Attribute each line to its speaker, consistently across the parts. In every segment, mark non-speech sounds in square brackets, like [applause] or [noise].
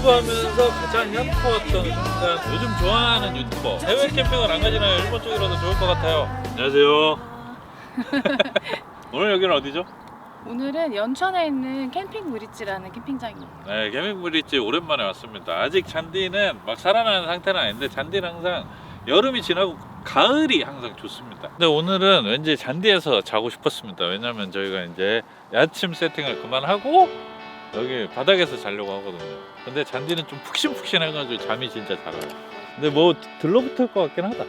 Speaker 1: 유튜브 하면서 가장 현타왔던 순간 요즘 좋아하는 유튜버 해외 캠핑을 안 가지나요? 일본 쪽이라도 좋을 것 같아요 안녕하세요 [laughs] 오늘 여기는 어디죠?
Speaker 2: 오늘은 연천에 있는 캠핑 브릿지라는 캠핑장이에요.
Speaker 1: 네 캠핑 브릿지 오랜만에 왔습니다 아직 잔디는 막 살아나는 상태는 아닌데 잔디는 항상 여름이 지나고 가을이 항상 좋습니다 근데 오늘은 왠지 잔디에서 자고 싶었습니다 왜냐면 저희가 이제 야침 세팅을 그만하고 여기 바닥에서 자려고 하거든요 근데 잔디는 좀 푹신푹신 해가지고 잠이 진짜 잘 와요. 근데 뭐 들러붙을 것 같긴 하다.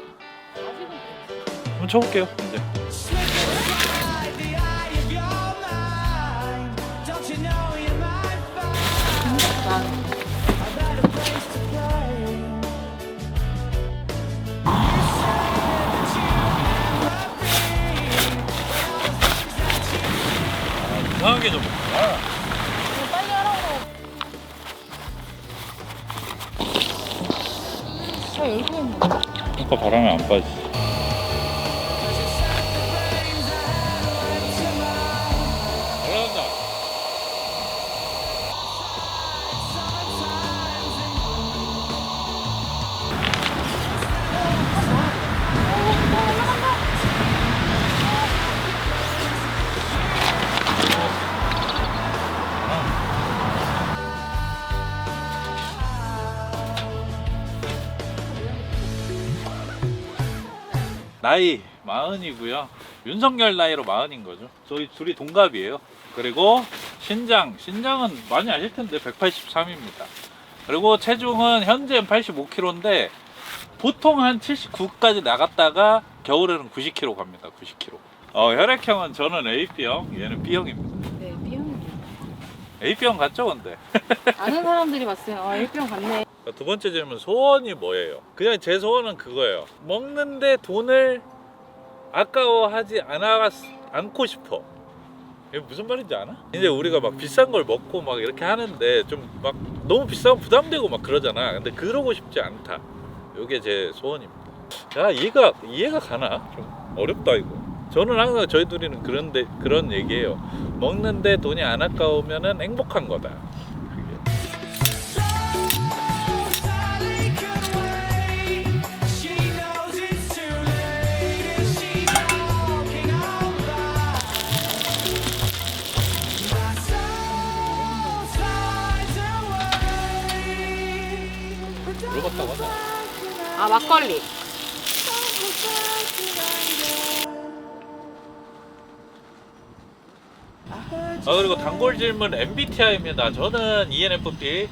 Speaker 1: 한번 쳐볼게요 이제 나이 마흔이고요. 윤석열 나이로 마흔인 거죠. 저희 둘이 동갑이에요. 그리고 신장, 신장은 많이 아실 텐데 183입니다. 그리고 체중은 현재는 85kg인데 보통 한 79까지 나갔다가 겨울에는 90kg 갑니다. 90kg. 어, 혈액형은 저는 AB형, 얘는 B형입니다. AB형 같죠, 근데? [laughs]
Speaker 2: 아는 사람들이 봤어요. 아, A병 같네.
Speaker 1: 두 번째 질문 소원이 뭐예요? 그냥 제 소원은 그거예요. 먹는데 돈을 아까워하지 않아 않고 싶어. 이게 무슨 말인지 아나? 이제 우리가 막 비싼 걸 먹고 막 이렇게 하는데 좀 막 너무 비싸면 부담되고 막 그러잖아. 근데 그러고 싶지 않다. 이게 제 소원입니다. 야 이해가 이해가 가나? 좀 어렵다 이거. 저는 항상 저희 둘이는 그런데 그런 얘기예요. 먹는데 돈이 안 아까우면은 행복한 거다. 그게. 물어봤다고 하잖아.
Speaker 2: 아, 막걸리.
Speaker 1: 아 그리고 단골 질문 MBTI입니다. 저는 ENFP,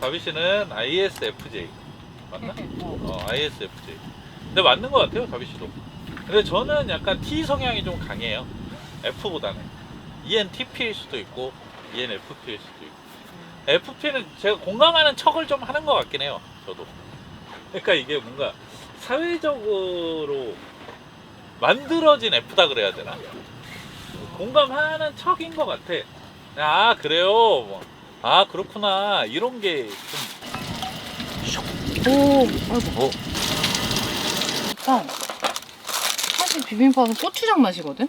Speaker 1: 다비 씨는 ISFJ 맞나? [laughs] 어 ISFJ. 근데 맞는 것 같아요, 다비 씨도. 근데 저는 약간 T 성향이 좀 강해요. F보다는 ENTP일 수도 있고 ENFP일 수도 있고. FP는 제가 공감하는 척을 좀 하는 것 같긴 해요. 저도. [laughs] 그러니까 이게 뭔가 사회적으로 만들어진 F다 그래야 되나? 공감하는 척인 것 같아. 아 그래요. 뭐. 아 그렇구나. 이런 게 좀.
Speaker 2: 오, 아이고.
Speaker 1: 어.
Speaker 2: 일단, 사실 비빔밥은 고추장 맛이거든?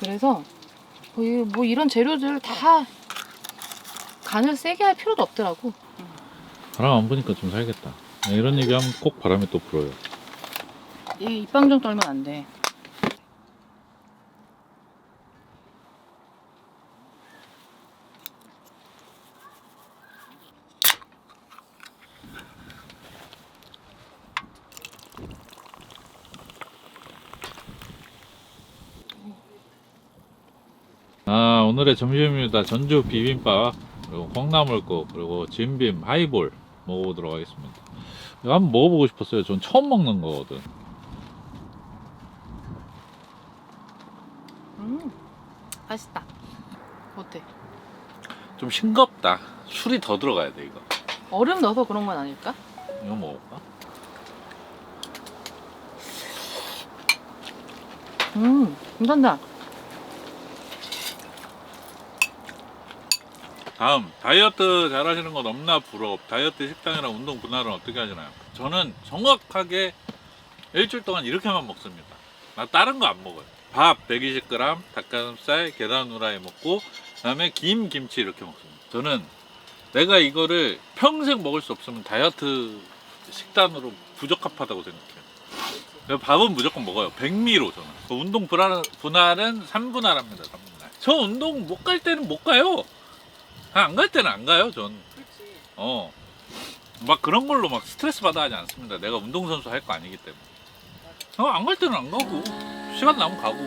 Speaker 2: 그래서, 거의 뭐 이런 재료들 다 간을 세게 할 필요도 없더라고.
Speaker 1: 바람 안 부니까 좀 살겠다. 이런 얘기하면 꼭 바람이 또 불어요.
Speaker 2: 이 입방정 떨면 안 돼.
Speaker 1: 아 오늘의 점심입니다. 전주 비빔밥 그리고 콩나물국 그리고 진빔 하이볼 먹어보도록 하겠습니다. 이거 한번 먹어보고 싶었어요. 전 처음 먹는 거거든.
Speaker 2: 음, 맛있다. 어때?
Speaker 1: 좀 싱겁다. 술이 더 들어가야 돼 이거.
Speaker 2: 얼음 넣어서 그런 건 아닐까?
Speaker 1: 이거 먹어볼까?
Speaker 2: 음, 괜찮다.
Speaker 1: 다음 다이어트 잘 하시는 건 없나 부럽. 다이어트 식단이랑 운동 분할은 어떻게 하시나요? 저는 정확하게 일주일 동안 이렇게만 먹습니다. 나 다른 거 안 먹어요. 밥 120g, 닭가슴살, 계란 후라이 먹고 그 다음에 김, 김치 이렇게 먹습니다. 저는 내가 이거를 평생 먹을 수 없으면 다이어트 식단으로 부적합하다고 생각해요. 밥은 무조건 먹어요. 백미로 저는. 그 운동 분할, 분할은 3분할합니다. 3분할. 저 운동 못 갈 때는 못 가요. 안 갈 때는 안 가요. 전.
Speaker 2: 그렇지.
Speaker 1: 어. 막 그런 걸로 막 스트레스 받아 하지 않습니다. 내가 운동선수 할 거 아니기 때문에. 어, 안 갈 때는 안 가고. 시간 나면 가고.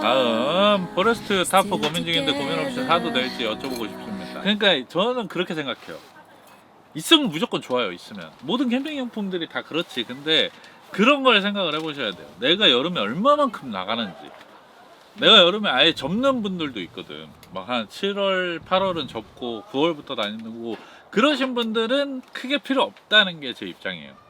Speaker 1: 다음 포레스트 타프 고민 중인데 고민 없이 사도 될지 여쭤보고 싶습니다. 그러니까 저는 그렇게 생각해요. 있으면 무조건 좋아요. 있으면 모든 캠핑 용품들이 다 그렇지. 근데 그런 걸 생각을 해보셔야 돼요. 내가 여름에 얼마만큼 나가는지. 내가 여름에 아예 접는 분들도 있거든. 막 한 7월, 8월은 접고 9월부터 다니고 그러신 분들은 크게 필요 없다는 게 제 입장이에요.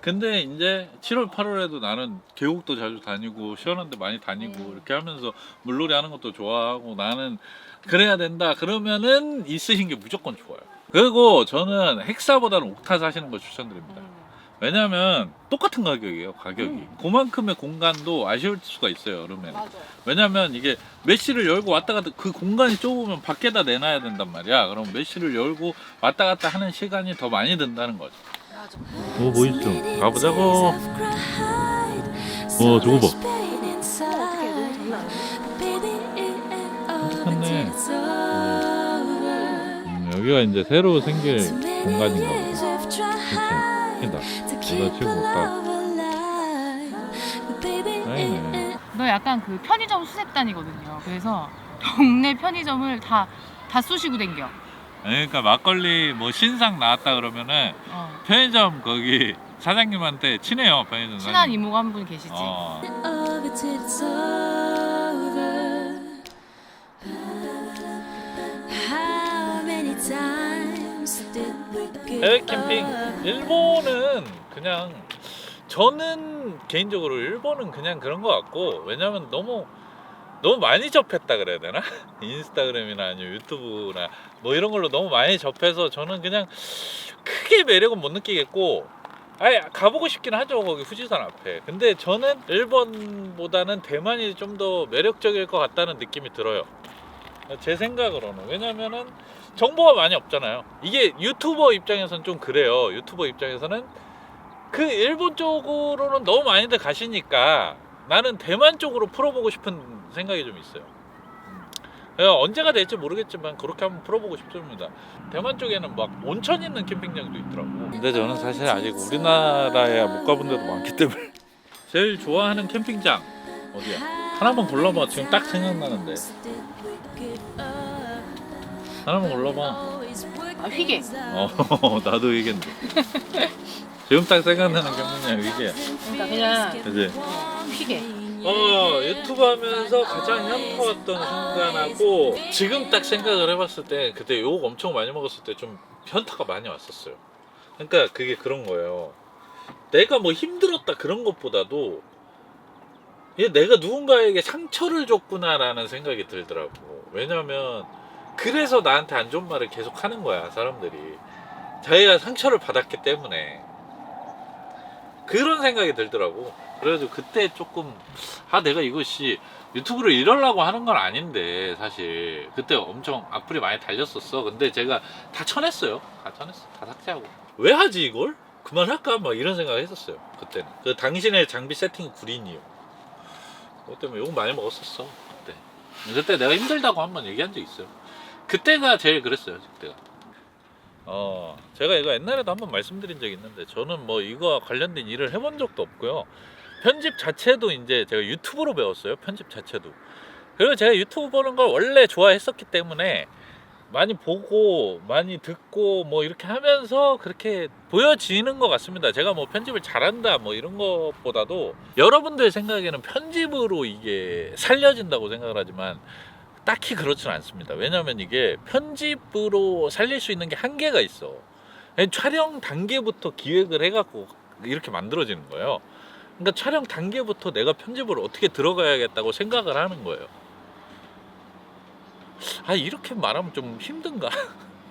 Speaker 1: 근데 이제 7월, 8월에도 나는 계곡도 자주 다니고 시원한 데 많이 다니고
Speaker 2: 음.
Speaker 1: 이렇게 하면서 물놀이 하는 것도 좋아하고 나는 그래야 된다 그러면은 있으신 게 무조건 좋아요. 그리고 저는 헥사보다는 옥타 사시는 거 추천드립니다.
Speaker 2: 음.
Speaker 1: 왜냐면 똑같은 가격이에요, 가격이.
Speaker 2: 음.
Speaker 1: 그만큼의 공간도 아쉬울 수가 있어요, 여름에는.
Speaker 2: 맞아.
Speaker 1: 왜냐면 이게 메시를 열고 왔다 갔다 그 공간이 좁으면 밖에다 내놔야 된단 말이야. 그럼 메시를 열고 왔다 갔다 하는 시간이 더 많이 든다는 거죠. 오, 뭐 있죠? 가보자고. 어,
Speaker 3: 어,
Speaker 1: 저거 봐. 괜찮네. 음, 여기가 이제 새로 생길 공간인가 보다. 크다. 이거 치고 딱.
Speaker 2: 너 약간 그 편의점 수색단이거든요. 그래서 동네 편의점을 다 다 쑤시고 댕겨.
Speaker 1: 그러니까 막걸리 뭐 신상 나왔다 그러면은
Speaker 2: 어.
Speaker 1: 편의점 거기 사장님한테 친해요, 편의점
Speaker 2: 친한
Speaker 1: 사장님.
Speaker 2: 이모가 한 분 계시지.
Speaker 1: 어. 해외 캠핑 일본은 그냥 저는 개인적으로 일본은 그냥 그런 것 같고 왜냐면 너무 너무 많이 접했다 그래야 되나 [laughs] 인스타그램이나 아니면 유튜브나 뭐 이런 걸로 너무 많이 접해서 저는 그냥 크게 매력은 못 느끼겠고 아예 가보고 싶긴 하죠 거기 후지산 앞에 근데 저는 일본보다는 대만이 좀 더 매력적일 것 같다는 느낌이 들어요 제 생각으로는 왜냐면은 정보가 많이 없잖아요. 이게 유튜버 입장에서는 좀 그래요. 유튜버 입장에서는 그 일본 쪽으로는 너무 많이들 가시니까 나는 대만 쪽으로 풀어보고 싶은 생각이 좀 있어요. 음. 언제가 될지 모르겠지만 그렇게 한번 풀어보고 싶습니다. 대만 쪽에는 막 온천 있는 캠핑장도 있더라고. 근데 저는 사실 아직 우리나라에 못 가본 데도 많기 때문에 [laughs] 제일 좋아하는 캠핑장 어디야? 하나만 골라봐. 지금 딱 생각나는데. 하나만 골라봐.
Speaker 2: 아, 휘게.
Speaker 1: 어, [laughs] 나도 이겠는데. 지금 딱 생각나는 캠핑장 이게.
Speaker 2: 그러니까 그냥
Speaker 1: 그지?
Speaker 2: 휘게.
Speaker 1: 어, 유튜브 하면서 가장 현타왔던 순간하고 지금 딱 생각을 해봤을 때 그때 욕 엄청 많이 먹었을 때 좀 현타가 많이 왔었어요. 그러니까 그게 그런 거예요. 내가 뭐 힘들었다 그런 것보다도 내가 누군가에게 상처를 줬구나라는 생각이 들더라고. 왜냐면 그래서 나한테 안 좋은 말을 계속 하는 거야 사람들이. 자기가 상처를 받았기 때문에 그런 생각이 들더라고. 그래서 그때 조금 아 내가 이것이 유튜브를 이러려고 하는 건 아닌데 사실 그때 엄청 악플이 많이 달렸었어. 근데 제가 다 쳐냈어요. 다 쳐냈어. 다 삭제하고. 왜 하지 이걸? 그만할까? 막 이런 생각을 했었어요. 그때는. 그 당신의 장비 세팅이 구린이요. 그것 때문에 욕 많이 먹었었어. 그때. 그때 내가 힘들다고 한 번 얘기한 적 있어요. 그때가 제일 그랬어요. 그때가. 어, 제가 이거 옛날에도 한번 말씀드린 적이 있는데 저는 뭐 이거 관련된 일을 해본 적도 없고요. 편집 자체도 이제 제가 유튜브로 배웠어요. 편집 자체도. 그리고 제가 유튜브 보는 걸 원래 좋아했었기 때문에 많이 보고 많이 듣고 뭐 이렇게 하면서 그렇게 보여지는 것 같습니다. 제가 뭐 편집을 잘한다 뭐 이런 것보다도 여러분들 생각에는 편집으로 이게 살려진다고 생각을 하지만 딱히 그렇지는 않습니다. 왜냐하면 이게 편집으로 살릴 수 있는 게 한계가 있어. 촬영 단계부터 기획을 해갖고 이렇게 만들어지는 거예요. 그러니까 촬영 단계부터 내가 편집을 어떻게 들어가야겠다고 생각을 하는 거예요. 아 이렇게 말하면 좀 힘든가?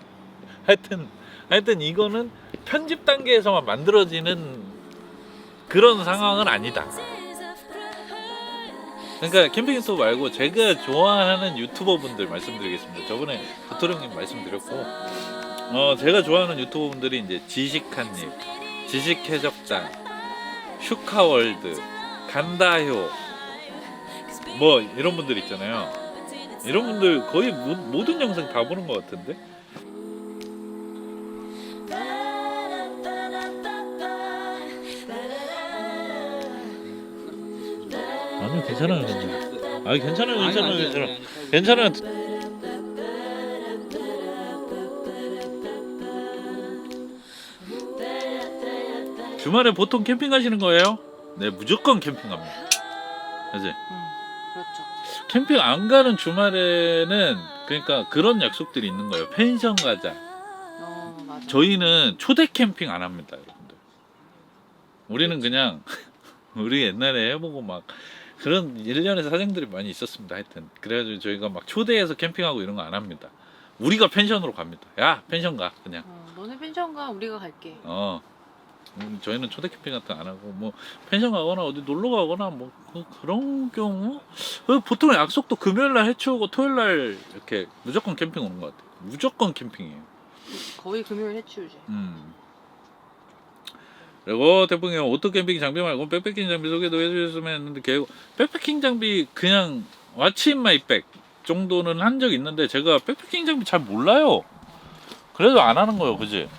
Speaker 1: [laughs] 하여튼 하여튼 이거는 편집 단계에서만 만들어지는 그런 상황은 아니다. 그러니까 캠핑 유튜브 말고 제가 좋아하는 유튜버 분들 말씀드리겠습니다. 저번에 도토령님 말씀드렸고, 어 제가 좋아하는 유튜버 분들이 이제 지식한님, 지식해적단, 슈카월드, 간다효, 뭐 이런 분들 있잖아요. 이런 분들 거의 모, 모든 영상 다 보는 것 같은데. 아니 괜찮아요. 아 괜찮아요, 괜찮아요, 괜찮아요. 괜찮아요. 주말에 보통 캠핑 가시는 거예요? 네, 무조건 캠핑 갑니다. 그지?
Speaker 2: 그렇죠.
Speaker 1: 캠핑 안 가는 주말에는 그러니까 그런 약속들이 있는 거예요. 펜션 가자.
Speaker 2: 어 맞아.
Speaker 1: 저희는 초대 캠핑 안 합니다, 여러분들. 우리는 그냥 [laughs] 우리 옛날에 해보고 막 그런 일련의 사정들이 많이 있었습니다. 하여튼 그래가지고 저희가 막 초대해서 캠핑하고 이런 거 안 합니다. 우리가 펜션으로 갑니다. 야 펜션 가 그냥.
Speaker 2: 어, 너네 펜션 가 우리가 갈게.
Speaker 1: 어. 음, 저희는 초대 캠핑 같은 거 안 하고 뭐 펜션 가거나 어디 놀러 가거나 뭐 그, 런 경우 그 보통 약속도 금요일 날 해치우고 토요일 날 이렇게 무조건 캠핑 오는 것 같아요. 무조건 캠핑이에요.
Speaker 2: 거의 금요일 해치우지.
Speaker 1: 음. 그리고 태풍이 형 오토 캠핑 장비 말고 백패킹 장비 소개도 해주셨으면 했는데 계획 백패킹 장비 그냥 왓츠 인 마이 백 정도는 한 적 있는데 제가 백패킹 장비 잘 몰라요. 그래도 안 하는 거예요, 그지?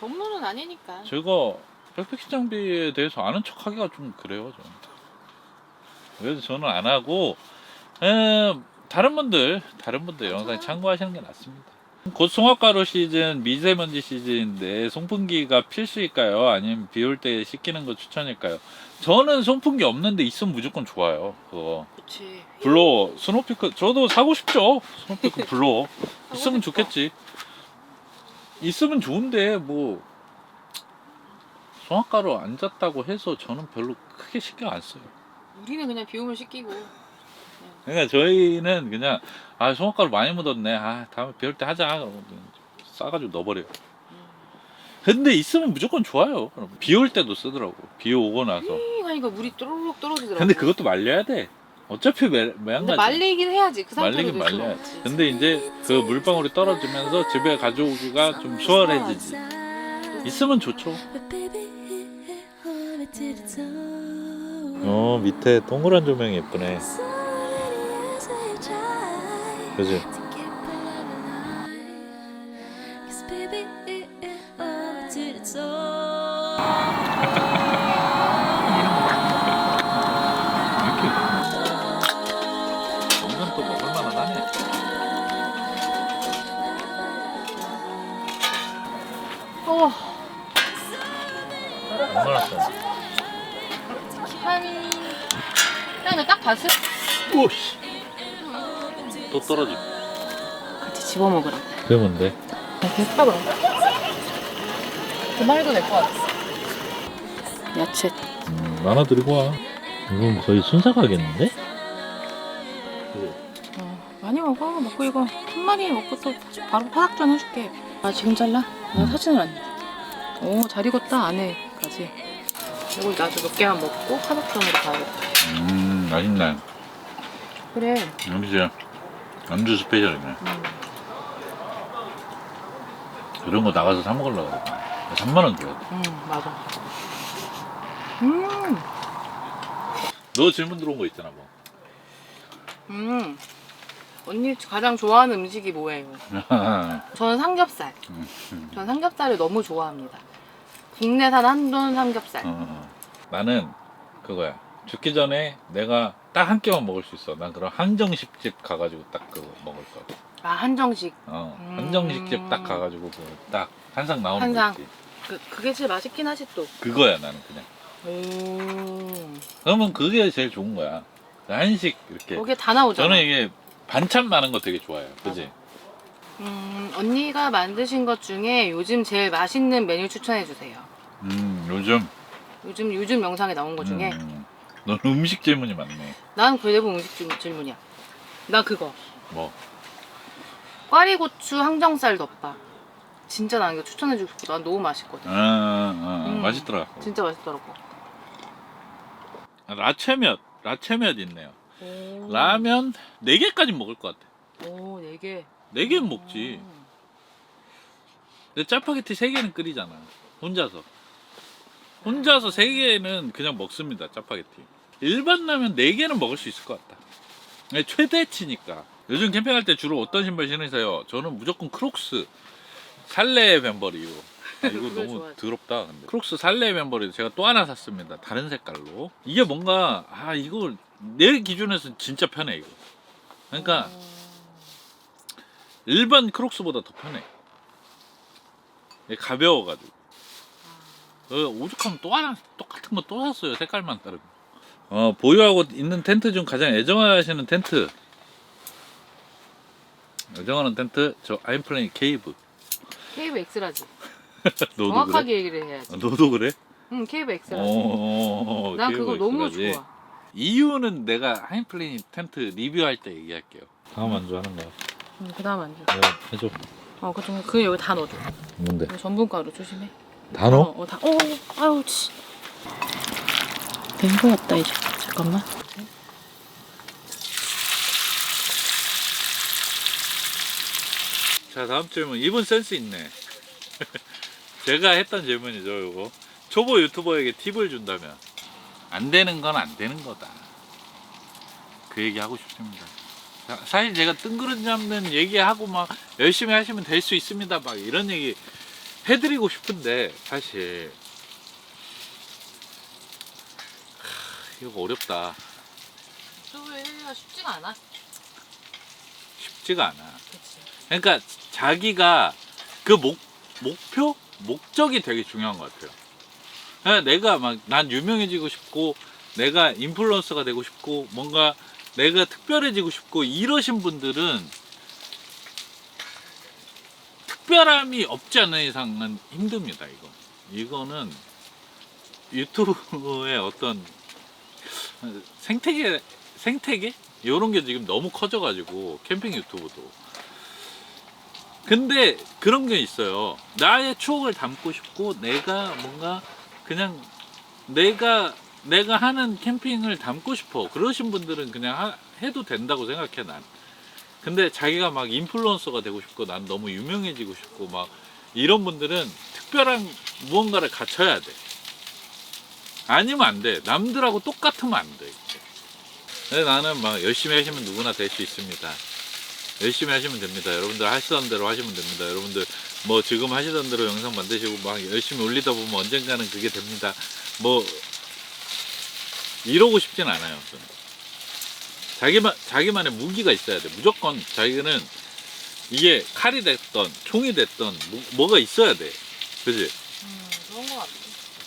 Speaker 2: 전문은 아니니까.
Speaker 1: 제가 백패킹 장비에 대해서 아는 척 하기가 좀 그래요, 저는. 그래서 저는 안 하고, 에, 다른 분들, 다른 분들 영상 참고하시는 게 낫습니다. 곧 송화가루 시즌, 미세먼지 시즌인데 송풍기가 필수일까요? 아니면 비 올 때 씻기는 거 추천일까요? 저는 송풍기 없는데 있으면 무조건 좋아요. 그거.
Speaker 2: 그렇지.
Speaker 1: 블로워, 스노피크, 저도 사고 싶죠. 스노피크 블로워. 있으면 좋겠지. 있으면 좋은데, 뭐, 안 잤다고 해서 저는 별로 크게 신경 안 써요.
Speaker 2: 우리는 그냥 비 오면 씻기고.
Speaker 1: 그러니까 저희는 그냥, 아, 송화가루 많이 묻었네. 아, 다음에 비올 때 하자. 그러고 그냥 싸가지고 넣어버려요. 근데 있으면 무조건 좋아요. 비 올 때도 쓰더라고. 비 오고 나서.
Speaker 2: 이 하니까 물이 또르륵 떨어지더라고.
Speaker 1: 근데 그것도 말려야 돼. 어차피 매, 매한가지.
Speaker 2: 말리긴 해야지. 그 상태로
Speaker 1: 말리긴
Speaker 2: 될 수는
Speaker 1: 말려야 돼.
Speaker 2: 없지.
Speaker 1: 근데 이제 그 물방울이 떨어지면서 집에 가져오기가 좀 수월해지지. 있으면 좋죠. 어 밑에 동그란 조명이 예쁘네. 그지?
Speaker 2: 야, 너딱 봤을?
Speaker 1: 오씨. 또 떨어지.
Speaker 2: 같이 집어 먹으라.
Speaker 1: 그게 뭔데?
Speaker 2: 됐다 그럼. 그만해도 될 것 같아. 야채.
Speaker 1: 음, 나나 들고 와. 이건 거의 순삭 하겠는데?
Speaker 2: 어, 많이 먹어. 먹고 이거 한 마리 먹고 또 바로 파닥전 해줄게. 아 지금 잘라? 나 사진을 안. 오, 잘 익었다 안에까지. 이거 나도 몇 개만 먹고 파닥전으로 가야겠다.
Speaker 1: 음, 맛있네.
Speaker 2: 그래.
Speaker 1: 여기지. 안주 스페셜이네.
Speaker 2: 음.
Speaker 1: 이런 거 나가서 사 먹으려고 그래. 3만 원 줘야 돼.
Speaker 2: 음, 맞아. 음,
Speaker 1: 너 질문 들어온 거 있잖아, 뭐.
Speaker 2: 음. 언니 가장 좋아하는 음식이 뭐예요? [laughs] 저는 삼겹살.
Speaker 1: 음, 음.
Speaker 2: 저는 삼겹살을 너무 좋아합니다. 국내산 한돈 삼겹살.
Speaker 1: 어, 어. 나는 그거야. 죽기 전에 내가 딱 한 끼만 먹을 수 있어. 난 그런 한정식집 가가지고 딱 그거 먹을 거야.
Speaker 2: 아 한정식.
Speaker 1: 어,
Speaker 2: 음.
Speaker 1: 한정식집 딱 가가지고 그딱 한상 나오는
Speaker 2: 한상.
Speaker 1: 거 있지.
Speaker 2: 그 그게 제일 맛있긴 하지 또.
Speaker 1: 그거야 나는 그냥.
Speaker 2: 오.
Speaker 1: 그러면 그게 제일 좋은 거야. 한식 이렇게.
Speaker 2: 거기에 다 나오잖아.
Speaker 1: 저는 이게 반찬 많은 거 되게 좋아해요. 그지?
Speaker 2: 음, 언니가 만드신 것 중에 요즘 제일 맛있는 메뉴 추천해 주세요.
Speaker 1: 음, 요즘.
Speaker 2: 요즘 요즘 영상에 나온 것 중에
Speaker 1: 음, 넌 음식 질문이 많네.
Speaker 2: 난 대부분 음식 질- 질문이야. 나 그거
Speaker 1: 뭐.
Speaker 2: 꽈리고추 항정살 덮밥. 진짜 난 이거 추천해주고 싶어. 난 너무 맛있거든.
Speaker 1: 아, 아,
Speaker 2: 음.
Speaker 1: 맛있더라.
Speaker 2: 진짜 맛있더라고.
Speaker 1: 라체몇, 라체몇 있네요.
Speaker 2: 오.
Speaker 1: 라면 4개까지 먹을 것 같아.
Speaker 2: 오, 네 개.
Speaker 1: 4개는 먹지.
Speaker 2: 음.
Speaker 1: 근데 짜파게티 3개는 끓이잖아. 혼자서. 혼자서 3개는 그냥 먹습니다. 짜파게티. 일반 라면 4개는 먹을 수 있을 것 같다. 네, 최대치니까. 요즘 캠핑할 때 주로 어떤 신발 신으세요? 저는 무조건 크록스 살레 벤버리요. 아, 이거 너무
Speaker 2: 좋아하지.
Speaker 1: 더럽다. 근데. 크록스 살레 벤버리 제가 또 하나 샀습니다. 다른 색깔로. 이게 뭔가 아 이거 내 기준에서 진짜 편해 이거. 그러니까
Speaker 2: 어.
Speaker 1: 일반 크록스보다 더 편해. 이게 가벼워가지고. 어, 오죽하면 또 하나 똑같은 거 또 샀어요. 색깔만 다르고. 어, 보유하고 있는 텐트 중 가장 애정하시는 텐트. 애정하는 텐트 저 아임플레인 케이브.
Speaker 2: 케이브 엑스라지. [laughs]
Speaker 1: 너도
Speaker 2: 정확하게
Speaker 1: 그래?
Speaker 2: 얘기를 해야지.
Speaker 1: 아, 너도 그래?
Speaker 2: 응, 케이브 엑스라지.
Speaker 1: 어,
Speaker 2: 난
Speaker 1: 케이브
Speaker 2: 그거 너무
Speaker 1: 엑스라지.
Speaker 2: 좋아.
Speaker 1: 이유는 내가 하임플레인 텐트 리뷰할 때 얘기할게요. 다음 안주 하는 거야.
Speaker 2: 응, 그 다음 안 줘.
Speaker 1: 네, 해줘.
Speaker 2: 어, 그 중, 그 여기 다 넣어줘.
Speaker 1: 뭔데?
Speaker 2: 전분가루 조심해.
Speaker 1: 다
Speaker 2: 어, 어, 다. 어, 아유, 치. 된 거였다, 이제. 잠깐만.
Speaker 1: 자 다음 질문 이분 센스 있네 [laughs] 제가 했던 질문이죠 이거 초보 유튜버에게 팁을 준다면 안 되는 건 안 되는 거다 그 얘기 하고 싶습니다 사- 사실 제가 뜬구름 잡는 얘기하고 막 열심히 하시면 될 수 있습니다 막 이런 얘기 해드리고 싶은데 사실 하, 이거 어렵다
Speaker 2: 쉽지가 않아.
Speaker 1: 쉽지가 않아
Speaker 2: 그치.
Speaker 1: 그러니까 자기가 그 목, 목표? 목적이 되게 중요한 것 같아요. 그러니까 내가 막 난 유명해지고 싶고 내가 인플루언서가 되고 싶고 뭔가 내가 특별해지고 싶고 이러신 분들은 특별함이 없지 않는 이상은 힘듭니다. 이거 이거는 유튜브의 어떤 생태계 생태계 이런 게 지금 너무 커져가지고 캠핑 유튜브도 근데 그런 게 있어요. 나의 추억을 담고 싶고 내가 뭔가 그냥 내가 내가 하는 캠핑을 담고 싶어. 그러신 분들은 그냥 하- 해도 된다고 생각해 난. 근데 자기가 막 인플루언서가 되고 싶고 난 너무 유명해지고 싶고 막 이런 분들은 특별한 무언가를 갖춰야 돼. 아니면 안 돼. 남들하고 똑같으면 안 돼. 근데 나는 막 열심히 하시면 누구나 될 수 있습니다. 열심히 하시면 됩니다. 여러분들 하시던 대로 하시면 됩니다. 여러분들 뭐 지금 하시던 대로 영상 만드시고 막 열심히 올리다 보면 언젠가는 그게 됩니다. 뭐 이러고 싶진 않아요. 저는. 자기만 자기만의 무기가 있어야 돼. 무조건 자기는 이게 칼이 됐던 총이 됐던 뭐, 뭐가 있어야 돼. 그지?
Speaker 2: 음, 그런 거 같아.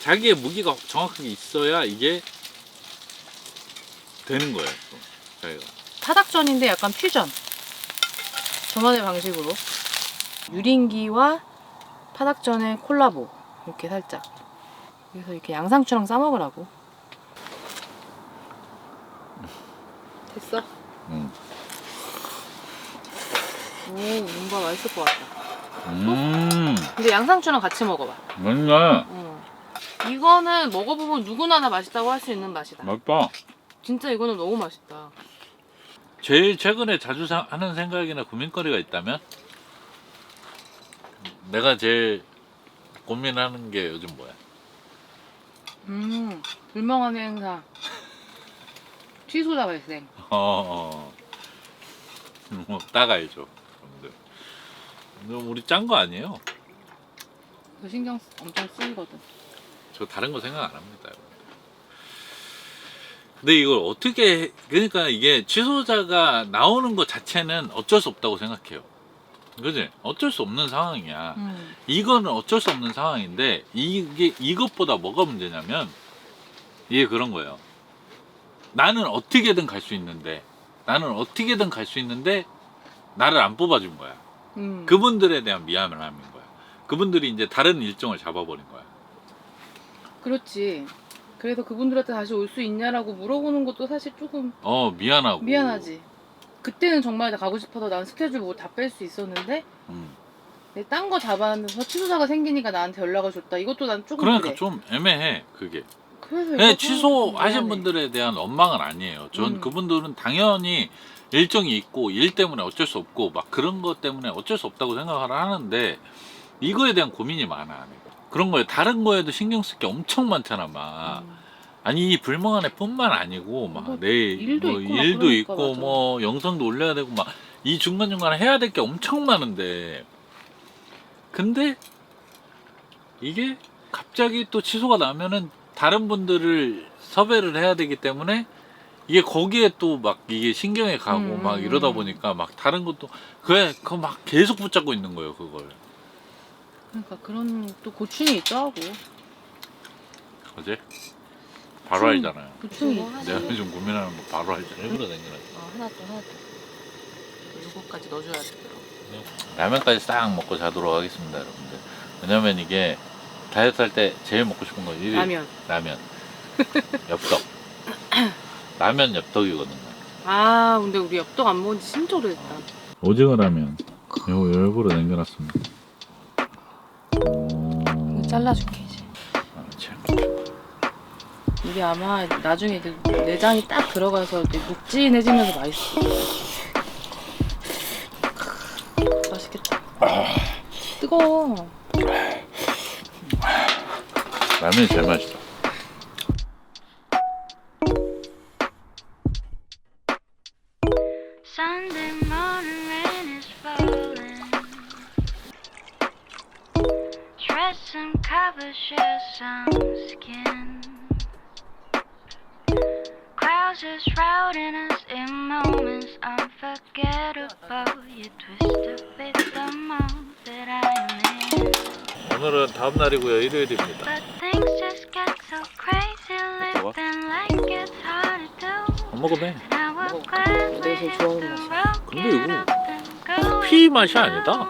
Speaker 1: 자기의 무기가 정확하게 있어야 이게 되는 거예요. 또, 자기가.
Speaker 2: 타닥전인데 약간 퓨전. 저만의 방식으로. 유린기와 파닥전의 콜라보. 이렇게 살짝. 그래서 이렇게 양상추랑 싸 먹으라고. 됐어?
Speaker 1: 음.
Speaker 2: 오, 뭔가 맛있을 것 같다.
Speaker 1: 음,
Speaker 2: 근데 양상추랑 같이 먹어봐.
Speaker 1: 뭔가
Speaker 2: 응. 이거는 먹어보면 누구나 다 맛있다고 할 수 있는 맛이다.
Speaker 1: 맛봐.
Speaker 2: 진짜 이거는 너무 맛있다.
Speaker 1: 제일 최근에 자주 사- 하는 생각이나 고민거리가 있다면 내가 제일 고민하는 게 요즘 뭐야?
Speaker 2: 음, 불멍하는 행사. 취소자 발생.
Speaker 1: 어, 어. 뭐 따가야죠. 여러분들. 근데 우리 짠 거 아니에요?
Speaker 2: 그 신경 쓰- 엄청 쓰이거든.
Speaker 1: 저 다른 거 생각 안 합니다. 근데 이걸 어떻게 해- 그러니까 이게 취소자가 나오는 것 자체는 어쩔 수 없다고 생각해요. 그지? 어쩔 수 없는 상황이야.
Speaker 2: 음.
Speaker 1: 이거는 어쩔 수 없는 상황인데 이게 이것보다 뭐가 문제냐면 이게 그런 거예요. 나는 어떻게든 갈 수 있는데 나는 어떻게든 갈 수 있는데 나를 안 뽑아준 거야.
Speaker 2: 음.
Speaker 1: 그분들에 대한 미안함인 거야. 그분들이 이제 다른 일정을 잡아버린 거야.
Speaker 2: 그렇지. 그래서 그분들한테 다시 올 수 있냐라고 물어보는 것도 사실 조금
Speaker 1: 어 미안하고
Speaker 2: 미안하지. 그때는 정말 나 가고 싶어서 난 스케줄 뭐 다 뺄 수 있었는데
Speaker 1: 음.
Speaker 2: 내딴거 잡아서 취소사가 생기니까 나한테 연락을 줬다. 이것도 난 조금
Speaker 1: 그러니까
Speaker 2: 그래.
Speaker 1: 좀 애매해 그게.
Speaker 2: 그래서 이거
Speaker 1: 취소하신
Speaker 2: 미안해.
Speaker 1: 분들에 대한 원망은 아니에요. 전
Speaker 2: 음.
Speaker 1: 그분들은 당연히 일정이 있고 일 때문에 어쩔 수 없고 막 그런 것 때문에 어쩔 수 없다고 생각을 하는데 이거에 대한 고민이 많아. 그런 거에 다른 거에도 신경 쓸 게 엄청 많잖아 막.
Speaker 2: 음.
Speaker 1: 아니 이 불멍안에 뿐만 아니고
Speaker 2: 뭐,
Speaker 1: 막내
Speaker 2: 일도
Speaker 1: 뭐
Speaker 2: 있고 막
Speaker 1: 일도
Speaker 2: 그러니까
Speaker 1: 있고
Speaker 2: 맞아.
Speaker 1: 뭐 영상도 올려야 되고 막 이 중간 중간에 해야 될 게 엄청 많은데 근데 이게 갑자기 또 취소가 나면은 다른 분들을 섭외를 해야 되기 때문에 이게 거기에 또 막 이게 신경에 가고
Speaker 2: 음,
Speaker 1: 막
Speaker 2: 음,
Speaker 1: 이러다
Speaker 2: 음.
Speaker 1: 보니까 막 다른 것도 그게 그거 막 계속 붙잡고 있는 거예요 그걸
Speaker 2: 그러니까 그런 또 고충이 있더라고.
Speaker 1: 어제 바로
Speaker 2: 음.
Speaker 1: 알잖아요
Speaker 2: 고충이.
Speaker 3: 뭐?
Speaker 1: 내가 요즘 고민하는 거 바로 알잖아요 일부러 댕기는
Speaker 2: 어, 하나 더 하나 더. 요거까지 넣어줘야 되더라고.
Speaker 1: 라면까지 싹 먹고 자도록 하겠습니다, 여러분들. 왜냐면 이게 다이어트 할 때 제일 먹고 싶은 건 일이
Speaker 2: 라면.
Speaker 1: 라면. [laughs] 엽떡. 라면 엽떡이거든요.
Speaker 2: 아 근데 우리 엽떡 안 먹은 지 진짜 오래됐다.
Speaker 1: 오징어 라면. 이거 일부러 남겨놨습니다.
Speaker 2: 이거 잘라줄게 이제. 이게 아마 나중에 이제 내장이 딱 들어가서 이제 묵진해지면서 맛있어. 맛있겠다. 뜨거워.
Speaker 1: 라면이 제일 맛있다.
Speaker 3: Sunday morning rain is falling. Dress and cover, share some skin. Clouds are shrouding us in moments unforgettable. You twist a bit the mood that I am in.
Speaker 1: 오늘은 다음 날이고요, 일요일입니다.
Speaker 3: We
Speaker 2: 내가 제일 좋아하는 맛이야.
Speaker 1: 근데 이거. 커피 맛이 아니다.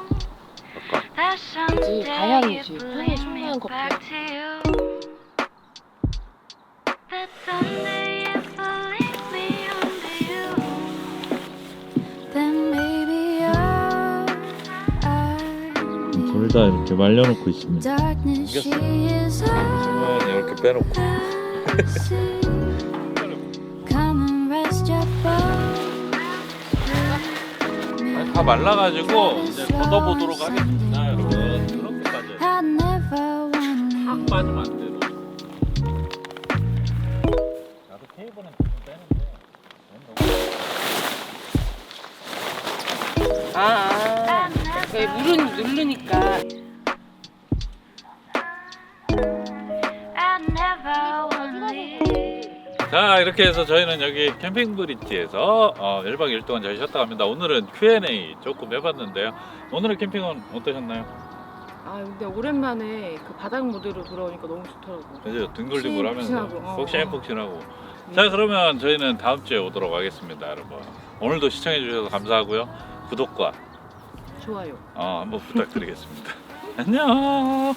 Speaker 2: 다양이지.
Speaker 3: you
Speaker 2: 향이
Speaker 3: I, I
Speaker 1: 둘다 이렇게 말려놓고 있습니다. 지금은 이렇게 빼놓고. 다 말라가지고 이제 걷어보도록 하겠습니다, 여러분.
Speaker 3: never want
Speaker 1: 확 빠지면 안 돼요. 나도 테이블은 좀 빼는데.
Speaker 2: 아, 아. 왜 물은 누르니까.
Speaker 1: 자 이렇게 해서 저희는 여기 캠핑 브릿지에서 어, 1박 2일 동안 잘 쉬었다 갑니다. 오늘은 Q&A 조금 해봤는데요. 오늘의 캠핑은 어떠셨나요?
Speaker 2: 아 근데 오랜만에 그 바닥 무대로 돌아오니까 너무 좋더라고.
Speaker 1: 이제 등글등글 하면서
Speaker 2: 어,
Speaker 1: 폭신폭신하고 자 그러면 저희는 다음 주에 오도록 하겠습니다 여러분 오늘도 시청해 주셔서 감사하고요 구독과
Speaker 2: 좋아요.
Speaker 1: 어, 한번 부탁드리겠습니다 [laughs] 안녕